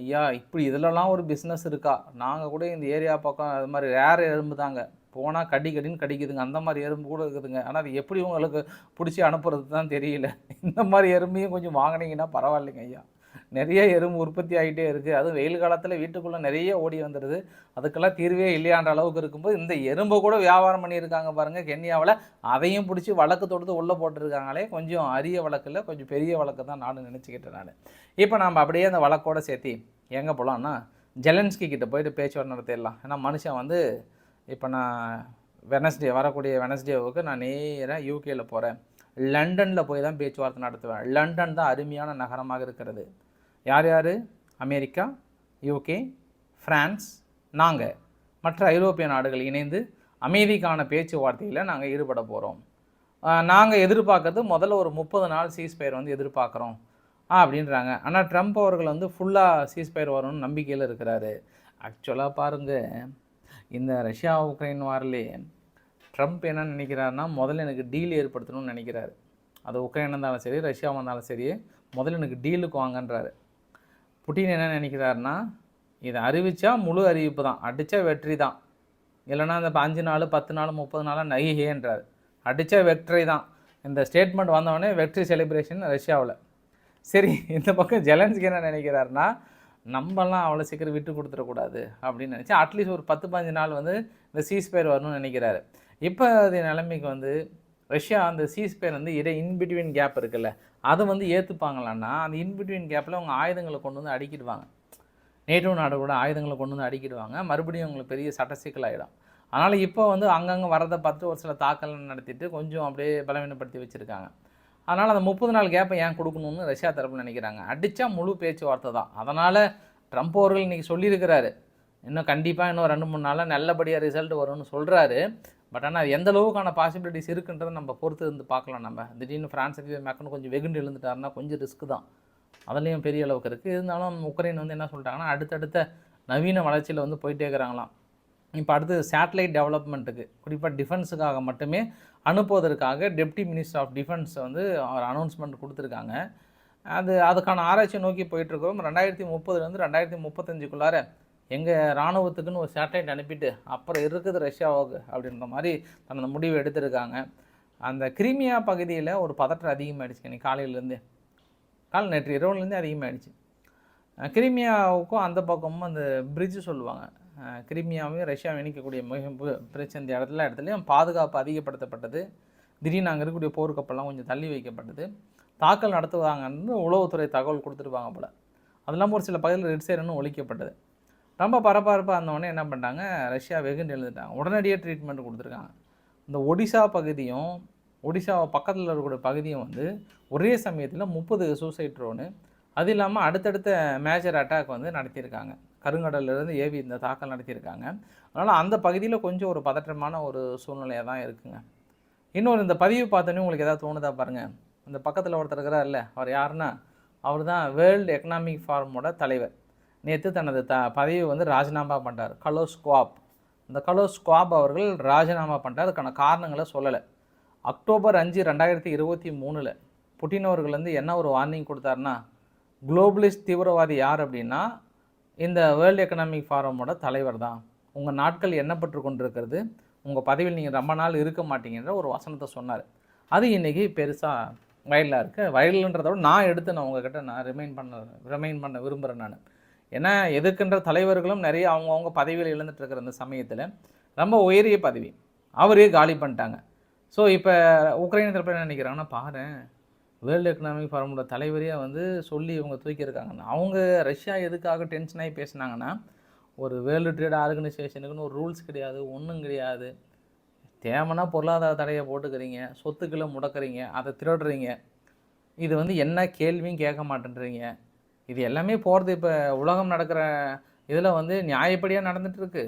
ஐயா இப்படி இதிலலாம் ஒரு பிஸ்னஸ் இருக்கா? நாங்கள் கூட இந்த ஏரியா பக்கம் அது மாதிரி ரேர் எறும்பு தாங்க. போனால் கடி கடின்னு கடிக்குதுங்க. அந்த மாதிரி எறும்பு கூட இருக்குதுங்க. ஆனால் அது எப்படி உங்களுக்கு பிடிச்சி அனுப்புறது தான் தெரியல. இந்த மாதிரி எறும்பையும் கொஞ்சம் வாங்கினீங்கன்னா பரவாயில்லைங்க ஐயா. நிறைய எறும்பு உற்பத்தி ஆகிட்டே இருக்குது அதுவும் வெயில் காலத்தில் வீட்டுக்குள்ளே நிறைய ஓடி வந்துடுது. அதுக்கெல்லாம் தீர்வே இல்லையான்ற அளவுக்கு இருக்கும்போது இந்த எறும்பை கூட வியாபாரம் பண்ணியிருக்காங்க பாருங்கள் கென்யாவில். அதையும் பிடிச்சி வழக்கு தொடுத்து உள்ளே போட்டிருக்காங்களே. கொஞ்சம் அரிய வழக்கில் கொஞ்சம் பெரிய வழக்கு தான் நானும் நினச்சிக்கிட்டேன் நான். இப்போ நம்ம அப்படியே அந்த வழக்கோட சேர்த்தி எங்கே போகலான்னா ஜெலன்ஸ்கி கிட்டே போயிட்டு பேச்சுவார்த்தை நடத்திடலாம். ஏன்னா மனுஷன் வந்து இப்போ நான் வெனஸ்டே வரக்கூடிய வெனஸ்டேவுக்கு நான் நேராக யூகேயில் போகிறேன் லண்டனில் போய் தான் பேச்சுவார்த்தை நடத்துவேன். லண்டன் தான் அருமையான நகரமாக இருக்கிறது. யார் யார்? அமெரிக்கா யூகே ஃப்ரான்ஸ் நாங்கள் மற்ற ஐரோப்பிய நாடுகள் இணைந்து அமைதிக்கான பேச்சுவார்த்தையில் நாங்கள் ஈடுபட போகிறோம் நாங்கள் எதிர்பார்க்கறது முதல்ல ஒரு முப்பது நாள் சீஸ்பயர் வந்து எதிர்பார்க்குறோம். அப்படின்றாங்க. ஆனால் ட்ரம்ப் அவர்கள் வந்து ஃபுல்லாக சீஸ்பயர் வரும்னு நம்பிக்கையில் இருக்கிறாரு. ஆக்சுவலாக பாருங்கள் இந்த ரஷ்யா உக்ரைன் வாரிலே ட்ரம்ப் என்ன நினைக்கிறாருன்னா முதல்ல எனக்கு டீல் ஏற்படுத்தணும்னு நினைக்கிறாரு. அது உக்ரைன் இருந்தாலும் சரி ரஷ்யா வந்தாலும் சரி முதல்ல எனக்கு டீலுக்கு வாங்கன்றாரு. புட்டின் என்ன நினைக்கிறாருன்னா இதை அறிவித்தா முழு அறிவிப்பு தான். அடித்தா வெற்றி தான். இல்லைன்னா இந்த அஞ்சு நாள் பத்து நாள் முப்பது நாளாக நைஹேன்றார் அடித்தா வெற்றி தான். இந்த ஸ்டேட்மெண்ட் வந்தவொடனே வெற்றி செலிப்ரேஷன் ரஷ்யாவில். சரி இந்த பக்கம் ஜெலன்ஸ்கி என்ன நினைக்கிறாருன்னா நம்மலாம் அவ்வளோ சீக்கிரம் விட்டு கொடுத்துடக்கூடாது அப்படின்னு நினச்சி அட்லீஸ்ட் ஒரு பத்து பதினஞ்சு நாள் வந்து இந்த சீஸ்பயர் வரணும்னு நினைக்கிறாரு. இப்போ அது நிலைமைக்கு வந்து ரஷ்யா அந்த சீஸ்பேர் வந்து இடை இன்பிட்வீன் கேப் இருக்குல்ல அதை வந்து ஏற்றுப்பாங்களான்னா அந்த இன்பிட்வீன் கேப்பில் அவங்க ஆயுதங்களை கொண்டு வந்து அடிக்கிடுவாங்க. நேட்டோ நாடு கூட ஆயுதங்களை கொண்டு வந்து அடிக்கிடுவாங்க. மறுபடியும் அவங்களுக்கு பெரிய சட்ட சிக்கலாயிடும் அதனால் இப்போ வந்து அங்கங்கே வரதை பார்த்து ஒரு சில தாக்கல் நடத்திட்டு கொஞ்சம் அப்படியே பலவீனப்படுத்தி வச்சுருக்காங்க. அதனால் அந்த முப்பது நாள் கேப்பை ஏன் கொடுக்கணும்னு ரஷ்யா தரப்பு நினைக்கிறாங்க. அடித்தா முழு பேச்சுவார்த்தை தான். அதனால் ட்ரம்ப் அவர்கள் இன்றைக்கி சொல்லியிருக்கிறாரு. இன்னும் கண்டிப்பாக இன்னும் ரெண்டு மூணு நாளில் நல்லபடியாக ரிசல்ட் வரும்னு சொல்கிறாரு பட் ஆனால் எந்த அளவுக்கான பாசிபிலிட்டிஸ் இருக்குன்றதை நம்ம பொறுத்து இருந்து பார்க்கலாம் நம்ம. திடீர்னு ஃப்ரான்ஸுக்கு மேக்கன்னு கொஞ்சம் வெகுண்டு எழுந்துட்டாருன்னா கொஞ்சம் ரிஸ்க் தான். அதுலேயும் பெரிய அளவுக்கு இருக்குது இருந்தாலும் உக்ரைன் வந்து என்ன சொல்லிட்டாங்கன்னா அடுத்தடுத்த நவீன வளர்ச்சியில் வந்து போயிட்டே இருக்கிறாங்களாம். இப்போ அடுத்து சேட்டலைட் டெவலப்மெண்ட்டுக்கு குறிப்பாக டிஃபென்ஸுக்காக மட்டுமே அனுப்புவதற்காக டெப்டி மினிஸ்டர் ஆஃப் டிஃபென்ஸ் வந்து அவர் அனௌன்ஸ்மெண்ட் கொடுத்துருக்காங்க. அது அதுக்கான ஆராய்ச்சியை நோக்கி போயிட்டுருக்கோம் ரெண்டாயிரத்தி முப்பதுலேருந்து ரெண்டாயிரத்தி முப்பத்தஞ்சுக்குள்ளார எங்கள் இராணுவத்துக்குன்னு ஒரு சேட்டலைட் அனுப்பிட்டு அப்புறம் இருக்குது ரஷ்யாவுக்கு அப்படின்ற மாதிரி தனது முடிவு எடுத்திருக்காங்க. அந்த கிரிமியா பகுதியில் ஒரு பதற்றம் அதிகமாகிடுச்சு இன்னைக்கு காலையிலேருந்து. கால் நேற்று இரவுலேருந்தே அதிகமாகிடுச்சு கிரிமியாவுக்கும் அந்த பக்கமும் அந்த பிரிட்ஜு சொல்லுவாங்க. கிரிமியாவையும் ரஷ்யாவும் இணைக்கக்கூடிய மிக பிரச்சனை இந்த இடத்துல இடத்துலையும் பாதுகாப்பு அதிகப்படுத்தப்பட்டது. திடீர்னு அங்கே இருக்கக்கூடிய போர்க்கப்பெல்லாம் கொஞ்சம் தள்ளி வைக்கப்பட்டது. தாக்கல் நடத்துவாங்கன்னு உளவுத்துறை தகவல் கொடுத்துருப்பாங்க போல். அதெல்லாம் ஒரு சில பகுதியில் ரெட் சைடுன்னு ஒழிக்கப்பட்டது. ரொம்ப பரபரப்பாக இருந்தவொடனே என்ன பண்ணிட்டாங்க ரஷ்யா வெகுன்னு எழுந்துட்டாங்க. உடனடியாக ட்ரீட்மெண்ட் கொடுத்துருக்காங்க. இந்த ஒடிசா பகுதியும் ஒடிசா பக்கத்தில் இருக்கக்கூடிய பகுதியும் வந்து ஒரே சமயத்தில் முப்பது சூசைட் ட்ரோனு அது இல்லாமல் அடுத்தடுத்த மேஜர் அட்டாக் வந்து நடத்தியிருக்காங்க. கருங்கடல்லேருந்து ஏவி இந்த தாக்கல் நடத்தியிருக்காங்க. அதனால் அந்த பகுதியில் கொஞ்சம் ஒரு பதற்றமான ஒரு சூழ்நிலையாக தான் இருக்குங்க. இன்னொரு இந்த பதிவு பார்த்தோன்னே உங்களுக்கு எதாவது தோணுதா பாருங்கள் இந்த பக்கத்தில் ஒருத்தர் இருக்கிறார்ல அவர் யாருன்னா அவர் தான் வேர்ல்டு எக்கனாமிக் ஃபார்மோட தலைவர். நேற்று தனது த பதவியை வந்து ராஜினாமா பண்ணுறார் கலோஸ்குவாப் இந்த கலோஸ் அவர்கள் ராஜினாமா பண்ணிட்டார். அதுக்கான காரணங்களை சொல்லலை. அக்டோபர் அஞ்சு ரெண்டாயிரத்தி இருபத்தி மூணில் புட்டின் அவர்கள் வந்து என்ன ஒரு வார்னிங் கொடுத்தாருன்னா குளோபலிஸ்ட் தீவிரவாதி யார் அப்படின்னா இந்த வேர்ல்டு எக்கனாமிக் ஃபாரமோட தலைவர் தான். உங்கள் நாட்கள் எண்ணப்பட்டு கொண்டிருக்கிறது. உங்கள் பதவியில் நீங்கள் ரொம்ப நாள் இருக்க மாட்டீங்கன்ற ஒரு வசனத்தை சொன்னார். அது இன்றைக்கி பெருசாக வயலில் இருக்குது வயலுன்றதோட நான் எடுத்து நான் உங்ககிட்ட நான் ரிமைண்ட் பண்ண ரிமைண்ட் பண்ண விரும்புகிறேன் நான். ஏன்னா எதிர்க்கின்ற தலைவர்களும் நிறைய அவங்கவுங்க பதவியில் இழந்துட்டு இருக்கிற அந்த சமயத்தில் ரொம்ப உயரிய பதவி. அவரே காலி பண்ணிட்டாங்க. ஸோ இப்போ உக்ரைன் தரப்பு என்ன நினைக்கிறாங்கன்னா பாரு வேர்ல்டு எக்கனாமிக் ஃபாரமோட தலைவரையே வந்து சொல்லி இவங்க தூக்கியிருக்காங்கன்னு அவங்க ரஷ்யா எதுக்காக டென்ஷன் ஆகி பேசுனாங்கன்னா ஒரு வேர்ல்டு ட்ரேட் ஆர்கனைசேஷனுக்குன்னு ஒரு ரூல்ஸ் கிடையாது ஒன்றும் கிடையாது. தேவைன்னா பொருளாதார தடையை போட்டுக்கிறீங்க சொத்துக்களை முடக்கிறீங்க அதை திருடுறீங்க. இது வந்து என்ன கேள்வியும் கேட்க மாட்டேன்றீங்க. இது எல்லாமே போகிறது இப்போ உலகம் நடக்கிற இதில் வந்து நியாயப்படியாக நடந்துகிட்ருக்கு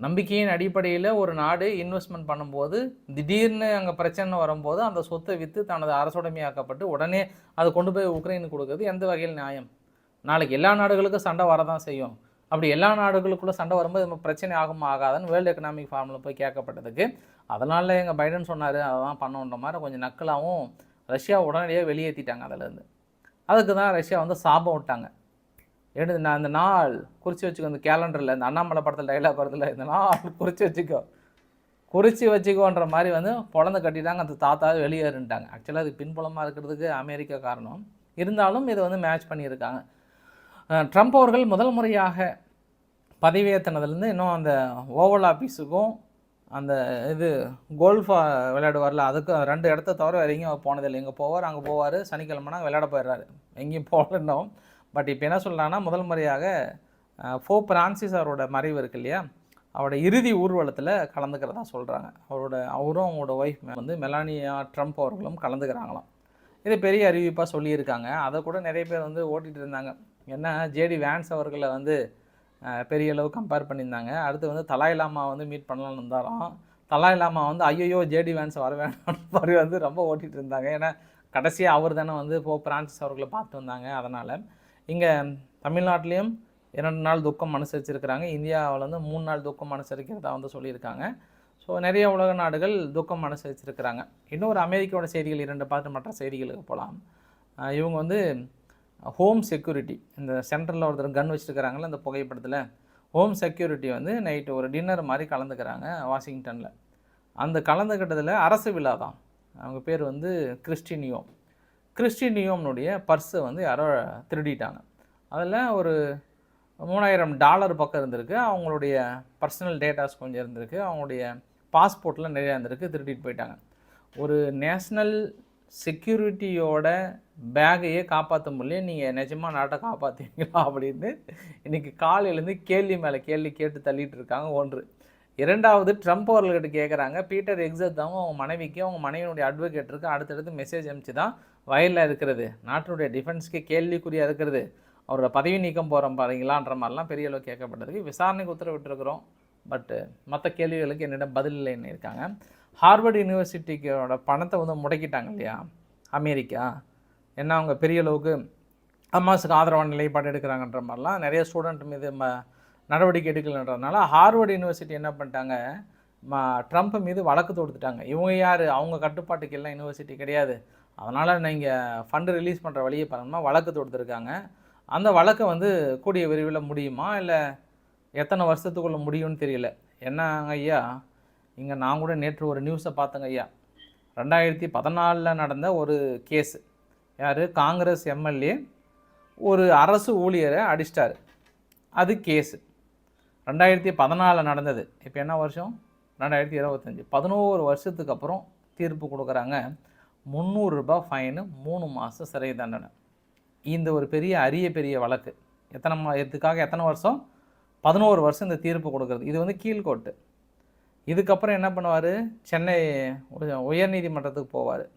நம்பிக்கையின் அடிப்படையில் ஒரு நாடு இன்வெஸ்ட்மெண்ட் பண்ணும்போது திடீர்னு அங்கே பிரச்சனை வரும்போது அந்த சொத்தை விற்று தனது அரசுடைமையாக்கப்பட்டு உடனே அதை கொண்டு போய் உக்ரைனுக்கு கொடுக்குறது எந்த வகையில் நியாயம்? நாளைக்கு எல்லா நாடுகளுக்கும் சண்டை வரதான் செய்யும். அப்படி எல்லா நாடுகளுக்குள்ளே சண்டை வரும்போது நம்ம பிரச்சனை ஆகுமா ஆகாதுன்னு வேர்ல்டு எக்கனாமிக் ஃபார்மில் போய் கேட்கப்பட்டதுக்கு. அதனால் எங்கள் பைடன் சொன்னார் அதை தான் பண்ணணுன்ற மாதிரி கொஞ்சம் நக்கலாகவும் ரஷ்யா உடனடியாக வெளியேற்றிட்டாங்க அதிலேருந்து அதுக்கு தான் ரஷ்யா வந்து சாபம் விட்டாங்க. எடுத்து நான் இந்த நாள் குறித்து வச்சுக்கோ இந்த கேலண்டரில் இந்த அண்ணாமலை படத்தில் டைலாக் வரதுல இந்த நாள் குறித்து வச்சுக்கோ. குறித்து வச்சுக்கோன்ற மாதிரி வந்து பொழந்து கட்டிட்டாங்க. அந்த தாத்தா வெளியேறுன்ட்டாங்க ஆக்சுவலாக அது பின்புலமாக இருக்கிறதுக்கு அமெரிக்கா காரணம். இருந்தாலும் இதை வந்து மேட்ச் பண்ணியிருக்காங்க. ட்ரம்ப் அவர்கள் முதல் முறையாக பதவியேற்றினதுலேருந்து இன்னும் அந்த ஓவல் ஆஃபீஸுக்கும் அந்த இது கோல்ஃப் விளையாடுவார்ல அதுக்கும் ரெண்டு இடத்த தவிர வேறு எங்கேயும் போனதில்லை இங்கே போவார் அங்கே போவார் சனிக்கிழமைனா விளையாட போயிடுறாரு. எங்கேயும் போகலன்னோம் பட் இப்போ என்ன சொல்கிறாங்கன்னா முதல் முறையாக ஃபோ பிரான்சிஸ் அவரோட மறைவு இருக்கு இல்லையா? அவரோட இறுதி ஊர்வலத்தில் கலந்துக்கிறதா சொல்கிறாங்க அவரோட அவரும் அவங்களோட ஒய்ஃப் வந்து மெலானியா ட்ரம்ப் அவர்களும் கலந்துக்கிறாங்களாம். இது பெரிய அறிவிப்பாக சொல்லியிருக்காங்க. அதை கூட நிறைய பேர் வந்து ஓட்டிகிட்டு இருந்தாங்க. ஏன்னா ஜேடி வேன்ஸ் அவர்களை வந்து பெரிய அளவு கம்பேர் பண்ணியிருந்தாங்க. அடுத்து வந்து தலாய் லாமா வந்து மீட் பண்ணலாம்னு இருந்தாராம் தலாய் லாமா வந்து ஐயோ ஜேடி வேன்ஸ் வர வேண்டாம் *laughs* மாதிரி வந்து ரொம்ப ஓட்டிகிட்டு இருந்தாங்க. ஏன்னா கடைசியாக அவர் தானே வந்து இப்போ பிரான்சிஸ் அவர்களை பார்த்து வந்தாங்க. அதனால் இங்கே தமிழ்நாட்டிலையும் இரண்டு நாள் துக்கம் அனுசரிச்சிருக்கிறாங்க. இந்தியாவில் வந்து மூணு நாள் துக்கம் அனுசரிக்கிறதா வந்து சொல்லியிருக்காங்க. ஸோ நிறைய உலக நாடுகள் துக்கம் அனுசரிச்சிருக்கிறாங்க. இன்னொரு அமெரிக்காவோட செய்திகள் இரண்டு பார்த்து மற்ற செய்திகளுக்கு போகலாம். இவங்க வந்து ஹோம் செக்யூரிட்டி இந்த சென்டரில் ஒருத்தர் கன் வச்சுருக்கிறாங்களே அந்த புகைப்படத்தில் ஹோம் செக்யூரிட்டி வந்து நைட்டு ஒரு டின்னர் மாதிரி கலந்துக்கிறாங்க வாஷிங்டனில். அந்த கலந்துக்கிட்டதில் அரசு விழா தான். அவங்க பேர் வந்து கிறிஸ்டினியோம் கிறிஸ்டினியோம்னுடைய பர்ஸை வந்து யாரோ திருடிட்டாங்க. அதில் ஒரு மூணாயிரம் டாலர் பக்கம் இருந்திருக்கு. அவங்களுடைய பர்சனல் டேட்டாஸ் கொஞ்சம் இருந்திருக்கு. அவங்களுடைய பாஸ்போர்ட்டில் நிறையா இருந்திருக்கு. திருடிட்டு போயிட்டாங்க. ஒரு நேஷ்னல் செக்யூரிட்டியோட பேகையே காப்பாற்ற முடியல நீங்கள் நிஜமாக நாட்டை காப்பாற்றுவீங்களா அப்படின்னு இன்றைக்கி காலையிலேருந்து கேள்வி மேலே கேள்வி கேட்டு தள்ளிட்டு இருக்காங்க ஒன்று. இரண்டாவது ட்ரம்ப் அவர்கள்கிட்ட கேட்குறாங்க பீட்டர் எக்ஸத்தாவும் அவங்க மனைவிக்கு அவங்க மனைவியினுடைய அட்வொகேட்டருக்கு அடுத்தடுத்து மெசேஜ் அனுப்பிச்சு தான் வயலில் இருக்கிறது. நாட்டினுடைய டிஃபென்ஸ்க்கு கேள்விக்குறியாக இருக்கிறது. அவரோட பதவி நீக்கம் போகிறோம் பாருங்களான்ற மாதிரிலாம் பெரிய அளவு கேட்கப்பட்டதுக்கு விசாரணைக்கு உத்தரவிட்டிருக்கிறோம். பட்டு மற்ற கேள்விகளுக்கு என்னிடம் பதில் இல்லைன்னு இருக்காங்க. ஹார்வர்டு யூனிவர்சிட்டிக்கோட பணத்தை வந்து முடக்கிட்டாங்க இல்லையா? அமெரிக்கா. என்ன அவங்க பெரிய அளவுக்கு அம்மாஸுக்கு ஆதரவான நிலைப்பாடு எடுக்கிறாங்கன்ற மாதிரிலாம் நிறைய ஸ்டூடெண்ட் மீது ம நடவடிக்கை எடுக்கலன்றதுனால ஹார்வர்டு யூனிவர்சிட்டி என்ன பண்ணிட்டாங்க? ம ட்ரம்ப் மீது வழக்கு தொடுத்துட்டாங்க. இவங்க யார்? அவங்க கட்டுப்பாட்டுக்கு எல்லாம் யூனிவர்சிட்டி கிடையாது. அதனால் நீங்கள் ஃபண்டு ரிலீஸ் பண்ணுற வழியை பண்ணணுமா வழக்கு தொடுத்துருக்காங்க. அந்த வழக்கை வந்து கூடிய விரைவில் முடியுமா? இல்லை எத்தனை வருஷத்துக்குள்ளே முடியும்னு தெரியல. என்னங்க ஐயா? இங்கே நான் கூட நேற்று ஒரு நியூஸை பார்த்தேங்க ஐயா. ரெண்டாயிரத்தி பதினாலில் நடந்த ஒரு கேஸு யார்? காங்கிரஸ் எம்எல்ஏ ஒரு அரசு ஊழியரை அடிச்சிட்டாரு. அது கேஸு ரெண்டாயிரத்தி பதினாலில் நடந்தது. இப்போ என்ன வருஷம்? ரெண்டாயிரத்தி இருபத்தஞ்சி. பதினோரு வருஷத்துக்கு அப்புறம் தீர்ப்பு கொடுக்குறாங்க. முந்நூறுரூபா ஃபைனு மூணு மாதம் சிறை தண்டனை. இந்த ஒரு பெரிய அரிய பெரிய வழக்கு. எத்தனை மா இதுக்காக எத்தனை வருஷம்? பதினோரு வருஷம் இந்த தீர்ப்பு கொடுக்குறது. இது வந்து கீழ்கோட்டு. இதுக்கப்புறம் என்ன பண்ணுவார்? சென்னை உயர்நீதிமன்றத்துக்கு போவார்.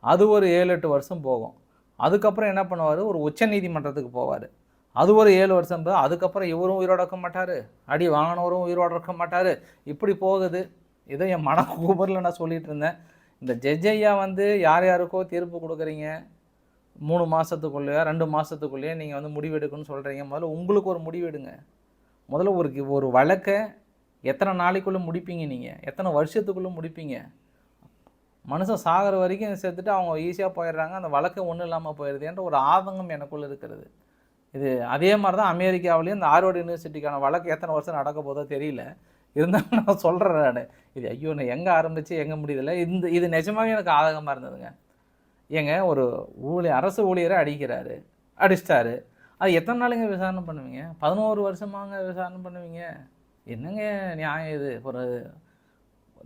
அது ஒரு ஏழு எட்டு வருஷம் போகும். அதுக்கப்புறம் என்ன பண்ணுவார்? ஒரு உச்ச நீதிமன்றத்துக்கு போவார். அது ஒரு ஏழு வருஷம் போ- அதுக்கப்புறம் இவரும் உயிரோட இருக்க மாட்டார். அடி வாங்கினவரும் உயிரோட இருக்க மாட்டார். இப்படி போகுது. இதை என் மன கூபரில் நான் சொல்லிட்டு இருந்தேன். இந்த ஜட்ஜ் வந்து யார் யாருக்கோ தீர்ப்பு கொடுக்குறீங்க? மூணு மாதத்துக்குள்ளேயோ ரெண்டு மாதத்துக்குள்ளேயே நீங்கள் வந்து முடிவெடுக்கணும்னு சொல்கிறீங்க முதல்ல உங்களுக்கு ஒரு முடிவெடுங்க முதல்ல ஒரு ஒரு வழக்கை எத்தனை நாளைக்குள்ளே முடிப்பீங்க நீங்கள் எத்தனை வருஷத்துக்குள்ளே முடிப்பீங்க? மனுஷன் சாகிற வரைக்கும் சேர்த்துட்டு அவங்க ஈஸியாக போயிடுறாங்க. அந்த வழக்கு ஒன்றும் இல்லாமல் போயிடுதுன்ற ஒரு ஆதங்கம் எனக்குள்ளே இருக்கிறது. இது அதே மாதிரி தான் அமெரிக்காவிலையும் இந்த ஹார்வர்டு யூனிவர்சிட்டிக்கான வழக்கு எத்தனை வருஷம் நடக்க போதோ தெரியல. இருந்தாலும் நான் சொல்கிறேன் நான். இது ஐயோ நான் எங்கே ஆரம்பித்து எங்கே முடியல இந்த இது நிஜமாகவே எனக்கு ஆதகமாக இருந்ததுங்க. ஏங்க ஒரு ஊழிய அரசு ஊழியரை அடிக்கிறாரு அடிச்சிட்டாரு. அது எத்தனை நாளுங்க விசாரணை பண்ணுவீங்க? பதினோரு வருஷமாங்க விசாரணை பண்ணுவீங்க. என்னங்க நியாயம் இது? ஒரு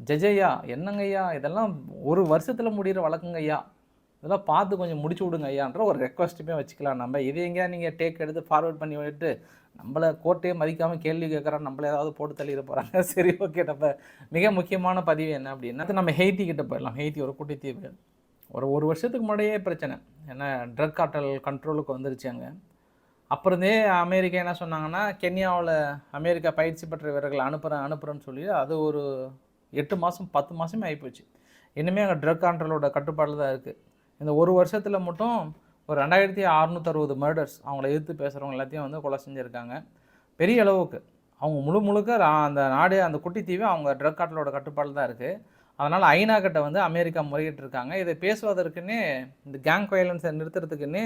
ஜெஜையா என்னங்கய்யா? இதெல்லாம் ஒரு வருஷத்தில் முடிகிற வழக்குங்கய்யா. இதெல்லாம் பார்த்து கொஞ்சம் முடிச்சு விடுங்க ஐயான்ற ஒரு ரெக்வஸ்ட்டுமே வச்சுக்கலாம். நம்ம இது எங்கேயா நீங்கள் டேக் எடுத்து ஃபார்வர்ட் பண்ணி விட்டு நம்மளை கோர்ட்டையே மதிக்காமல் கேள்வி கேட்குறோம் நம்மள ஏதாவது போட்டு தள்ளிட போகிறாங்க *laughs* சரி ஓகே நம்ம மிக முக்கியமான பதிவு என்ன அப்படின்னா நம்ம ஹெய்த்தி கிட்ட போயிடலாம். ஹெய்த்தி ஒரு குட்டி தீவு. ஒரு ஒரு வருஷத்துக்கு முன்னாடியே பிரச்சனை. ஏன்னா ட்ரக் காட்டல் கண்ட்ரோலுக்கு வந்துருச்சு அங்கே. அப்புறந்தே அமெரிக்கா என்ன சொன்னாங்கன்னா கென்யாவில் அமெரிக்கா பயிற்சி பெற்ற வீரர்களை அனுப்புகிறேன் அனுப்புகிறேன்னு சொல்லி அது ஒரு எட்டு மாதம் பத்து மாதமே ஆகிப்போச்சு இன்னுமே அங்கே ட்ரக் கண்ட்ரோலோட கட்டுப்பாடில் தான் இருக்குது இந்த ஒரு வருஷத்தில் மட்டும் ஒரு ரெண்டாயிரத்தி அறுநூத்தறுபது மர்டர்ஸ் அவங்கள எதிர்த்து பேசுகிறவங்க எல்லாத்தையும் வந்து கொலை செஞ்சுருக்காங்க. பெரிய அளவுக்கு. அவங்க முழு முழுக்க அந்த நாடு அந்த குட்டி தீவு அவங்க ட்ரக் காட்டலோட கட்டுப்பாடில் தான் இருக்குது அதனால் ஐநா கிட்ட வந்து அமெரிக்கா முறையிட்டு இருக்காங்க இதை பேசுவதற்குன்னே இந்த கேங் வயலன்ஸை நிறுத்துறதுக்குன்னே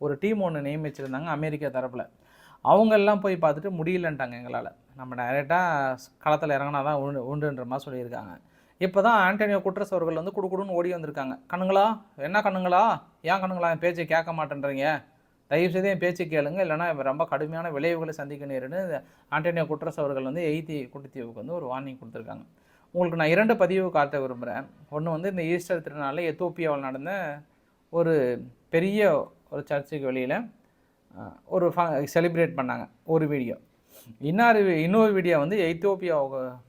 ஒரு டீம் ஒன்று நியமிச்சிருந்தாங்க அமெரிக்கா தரப்பில். அவங்க எல்லாம் போய் பார்த்துட்டு முடியலன்ட்டாங்க எங்களால். நம்ம டைரெக்டாக களத்தில் இறங்கினா தான் உண்டு உண்டுன்ற மாதிரி சொல்லியிருக்காங்க. இப்போ தான் ஆண்டனியோ குட்ரஸ் அவர்கள் வந்து குடுக்குடுன்னு ஓடி வந்திருக்காங்க. கண்ணுங்களா? என்ன கண்ணுங்களா? ஏன் கண்ணுங்களா? என் பேச்சை கேட்க மாட்டேன்றீங்க? தயவு செய்து என் பேச்சு கேளுங்க. இல்லைனா ரொம்ப கடுமையான விளைவுகளை சந்திக்க நேருன்னு ஆண்டனியோ குட்ரஸ் அவர்கள் வந்து எய்தி குட்டித்தீவுக்கு வந்து ஒரு வார்னிங் கொடுத்துருக்காங்க. உங்களுக்கு நான் இரண்டு பதிவு காட்ட விரும்புகிறேன் ஒன்று வந்து இந்த ஈஸ்டர் திருநாளில் எத்தோப்பியாவில் நடந்த ஒரு பெரிய ஒரு சர்ச்சுக்கு வெளியில் ஒரு ஃப செலிப்ரேட் பண்ணாங்க. ஒரு வீடியோ இன்னொரு இன்னொரு வீடியோ வந்து எத்தியோப்பியா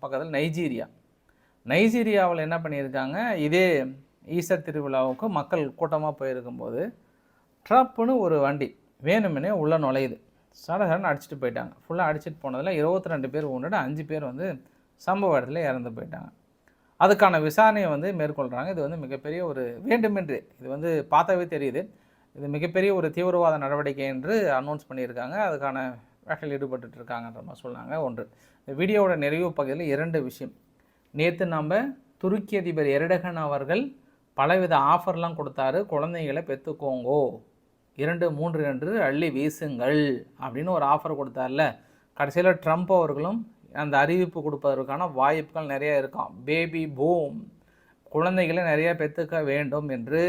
பக்கத்தில் நைஜீரியா. நைஜீரியாவில் என்ன பண்ணியிருக்காங்க? இதே ஈஸ்டர் திருவிழாவுக்கு மக்கள் கூட்டமாக போயிருக்கும்போது ட்ரப்புன்னு ஒரு வண்டி வேணுமெனே உள்ளே நுழையுது. சட சடன்னு அடிச்சுட்டு போயிட்டாங்க. ஃபுல்லாக அடிச்சுட்டு போனதில் இருபத்தி ரெண்டு பேர் உண்டுட்டு அஞ்சு பேர் வந்து சம்பவ இடத்துல இறந்து போயிட்டாங்க. அதுக்கான விசாரணையை வந்து மேற்கொள்கிறாங்க இது வந்து மிகப்பெரிய ஒரு வேண்டுமென்று. இது வந்து பார்த்தாவே தெரியுது. இது மிகப்பெரிய ஒரு தீவிரவாத நடவடிக்கை என்று அனௌன்ஸ் பண்ணியிருக்காங்க. அதுக்கான வேட்டையில் ஈடுபட்டு இருக்காங்கன்ற மாதிரி சொன்னாங்க. ஒன்று இந்த வீடியோவோட நிறைவு பகுதியில் இரண்டு விஷயம். நேற்று நம்ம துருக்கி அதிபர் எரடகன் அவர்கள் பலவித ஆஃபர்லாம் கொடுத்தாரு. குழந்தைகளை பெற்றுக்கோங்கோ இரண்டு மூன்று என்று அள்ளி வீசுங்கள் அப்படின்னு ஒரு ஆஃபர் கொடுத்தார்ல. கடைசியில் ட்ரம்ப் அவர்களும் அந்த அறிவிப்பு கொடுப்பதற்கான வாய்ப்புகள் நிறைய இருக்கும். Baby boom. குழந்தைகளை நிறையா பெற்றுக்க வேண்டும் என்று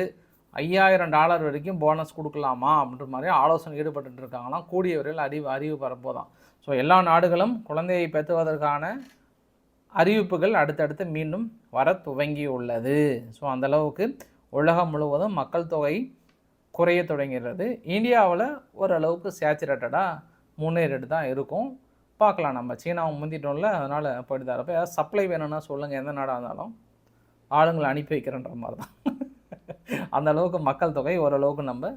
ஐயாயிரம் டாலர் வரைக்கும் போனஸ் கொடுக்கலாமா அப்படின்ற மாதிரி ஆலோசனை ஈடுபட்டு இருக்காங்களாம். கூடிய விரைவில் அறிவு அறிவு பரப்போதான். ஸோ எல்லா நாடுகளும் குழந்தையை பெற்றுவதற்கான அறிவிப்புகள் அடுத்தடுத்து மீண்டும் வர துவங்கி உள்ளது ஸோ அந்தளவுக்கு உலகம் முழுவதும் மக்கள் தொகை குறைய தொடங்கிறது. இந்தியாவில் ஓரளவுக்கு சேச்சுரேட்டடாக முன்னேறிட்டு தான் இருக்கும். பார்க்கலாம். நம்ம சீனாவை முந்திட்டோம்ல அதனால் போயிட்டு தான் இருப்போம் ஏதாவது சப்ளை வேணும்னா சொல்லுங்கள் எந்த நாடாக இருந்தாலும் ஆளுங்களை அனுப்பி வைக்கிறன்ற மாதிரி தான் அந்த அளவுக்கு மக்கள் தொகை ஓரளவுக்கு நம்ம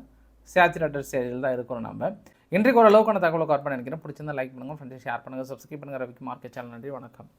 சேச்சுரேட்டட் ஸ்டேஜில் தான் இருக்கிறோம் நம்ம. இன்றைக்கு ஓரளவுக்கான தகவலை கவர் பண்ணி நினைக்கிறேன். பிடிச்சிருந்தா லைக் பண்ணுங்கள் ஃப்ரெண்ட்ஸ் ஷேர் பண்ணுங்கள் சப்ஸ்கிரைப் பண்ணுங்கள் ரவிக்கு மார்க்கெட் சேனல் நன்றி வணக்கம்.